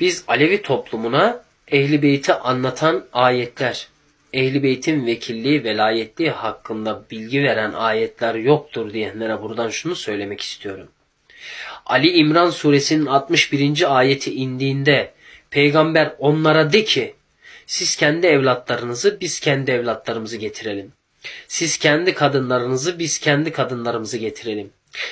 Biz Alevi toplumuna Ehli Beyt'i anlatan ayetler, Ehli Beyt'in vekilliği, velayetliği hakkında bilgi veren ayetler yoktur diyenlere buradan şunu söylemek istiyorum. Ali İmran suresinin 61. ayeti indiğinde peygamber onlara de ki siz kendi evlatlarınızı biz kendi evlatlarımızı getirelim. Siz kendi kadınlarınızı biz kendi kadınlarımızı getirelim.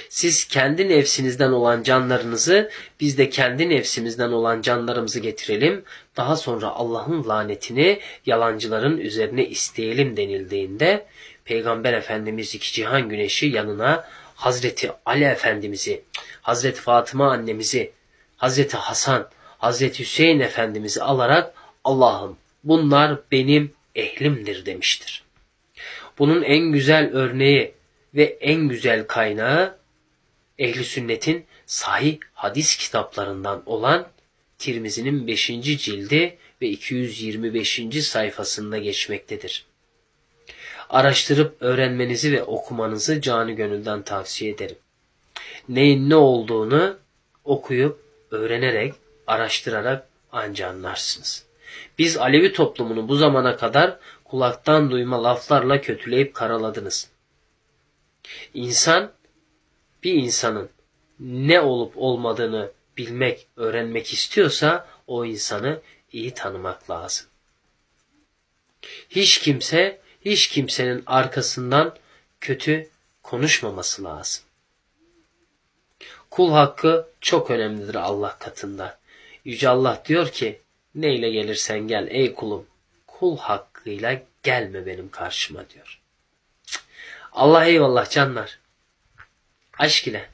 Siz kendi nefsinizden olan canlarınızı biz de kendi nefsimizden olan canlarımızı getirelim. Daha sonra Allah'ın lanetini yalancıların üzerine isteyelim denildiğinde Peygamber Efendimiz iki cihan güneşi yanına Hazreti Ali Efendimiz'i, Hazreti Fatıma annemizi, Hazreti Hasan, Hazreti Hüseyin Efendimiz'i alarak Allah'ım bunlar benim ehlimdir demiştir. Bunun en güzel örneği ve en güzel kaynağı ehli sünnetin sahih hadis kitaplarından olan Tirmizi'nin 5. cildi ve 225. sayfasında geçmektedir. Araştırıp öğrenmenizi ve okumanızı canı gönülden tavsiye ederim. Neyin ne olduğunu okuyup, öğrenerek, araştırarak anca anlarsınız. Biz Alevi toplumunu bu zamana kadar kulaktan duyma laflarla kötüleyip karaladınız. İnsan bir insanın ne olup olmadığını bilmek, öğrenmek istiyorsa o insanı iyi tanımak lazım. Hiç kimse, hiç kimsenin arkasından kötü konuşmaması lazım. Kul hakkı çok önemlidir Allah katında. Yüce Allah diyor ki, neyle gelirsen gel ey kulum, kul hakkıyla gelme benim karşıma diyor. Allah eyvallah canlar. Aşk ile.